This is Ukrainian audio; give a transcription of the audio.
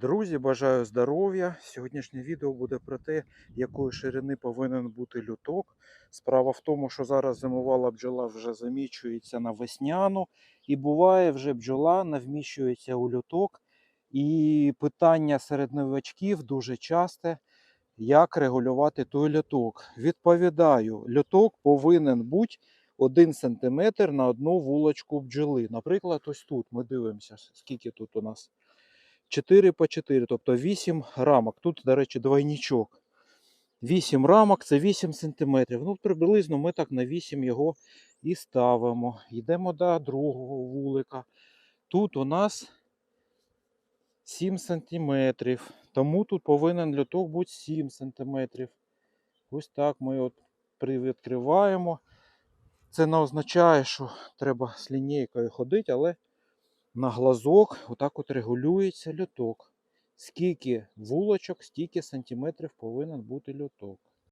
Друзі, бажаю здоров'я. Сьогоднішнє відео буде про те, якої ширини повинен бути люток. Справа в тому, що зараз зимувала бджола вже замічується на весняну, і буває вже бджола не вміщується у люток. І питання серед новачків дуже часте, як регулювати той люток. Відповідаю, люток повинен бути 1 см на одну вулочку бджоли. Наприклад, ось тут ми дивимося, скільки тут у нас. 4 по 4, тобто 8 рамок. Тут, до речі, двойничок. 8 рамок це 8 см. Ну, приблизно ми так на 8 його і ставимо. Йдемо до другого вулика. Тут у нас 7 см. Тому тут повинен льоток бути 7 см. Ось так ми от привідкриваємо. Це не означає, що треба з лінійкою ходити, але на глазок отак от регулюється льоток. Скільки вулочок, стільки сантиметрів повинен бути льоток.